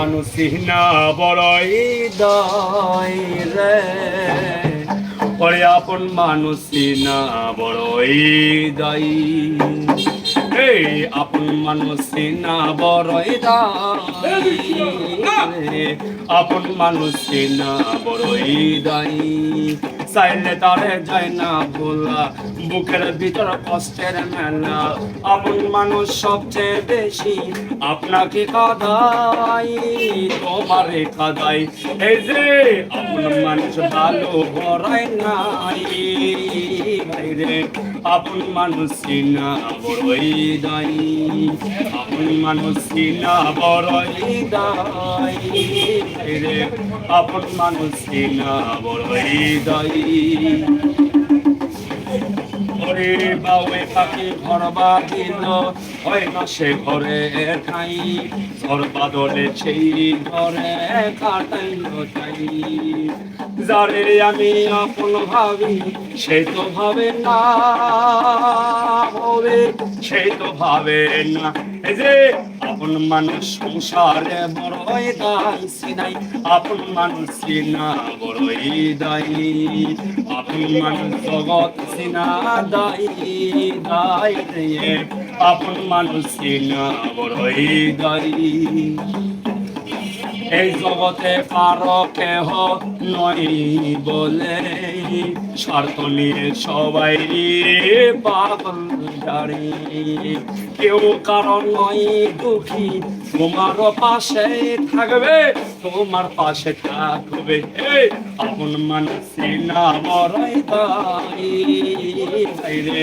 মানুষ না বড়ই দয় রে। ওরে আপন মানুষ না বড়ই দায়ী। এই আপন মানুষ না বড়ই দায়ী। আপন মানুষ না বড়ই দায়ী। চাইলে তারে যায় না ভোলা। বুকের ভিতর কষ্টের মেলা। আপন মানুষ সবচেয়ে বেশি। আপনাকে কাদাই, তোমারে কাদাই। এই যে আপন মানুষ ভালো ভরাই নাই। বাইরে আপন মানুষ না বড়ই দাই আপন মানুষ না বড়ই দাই রে আপন মানুষ না বড়ই দাই ওরে বাউে পাখি ঘর বাঁধিল হয় না সে ঘরে ঠাই ঝড় বাদলে সেই ঘরে কাটাইল ঠাই যারে আমি আপন ভাবি, সে তো ভাবে না। হবে সে তো ভাবে না। এই যে, আপন মানুষ সংসারে বড়ই দায় সিনাই আপন মানুষ সিনা বড়ই দায়ী। আপন মানুষ জগৎ সিনা দায়ী, দায়। আপন মানুষ বড়ই দরি। এই জগতে পার কেহ নই বলে, স্বার্থ নিয়ে সবাই পাগল জারি কেউ কারও নয় দুঃখী, তোমার পাশে থাকবে, তোমার পাশে থাকবে আপন মানুষ না দায়ী। রে,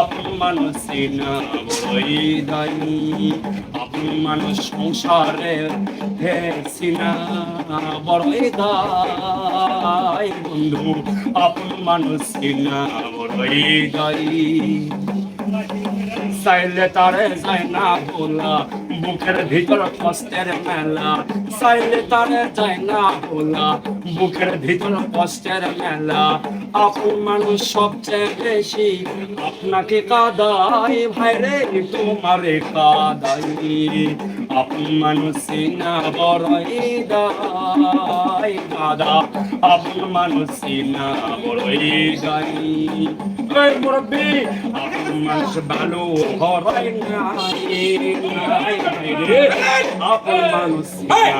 আপন মানুষ না বড়াই দায়ী। আপন মানুষ সংসারে হে সিনা বড়ই দায়। বন্ধু আপন মানুষ সিনা বড়ই দায়ী চাইলে তারে যায় না ভোলা, বুকের ভিতর কষ্টের মেলা। চাইলে তারে যায় না ভোলা, বুকের ভিতর কষ্টের মেলা। আপন মানুষ সবচেয়ে বেশি, আপনাকে কাদাই, ভাইরে তোমারে কাদাই। আপন মানুষ না বড়ই দাই দাদা আপন মানুষ না বড়ই গাই মুরব্বী মানুষ ভালো হরাই আপন মানুষ দাই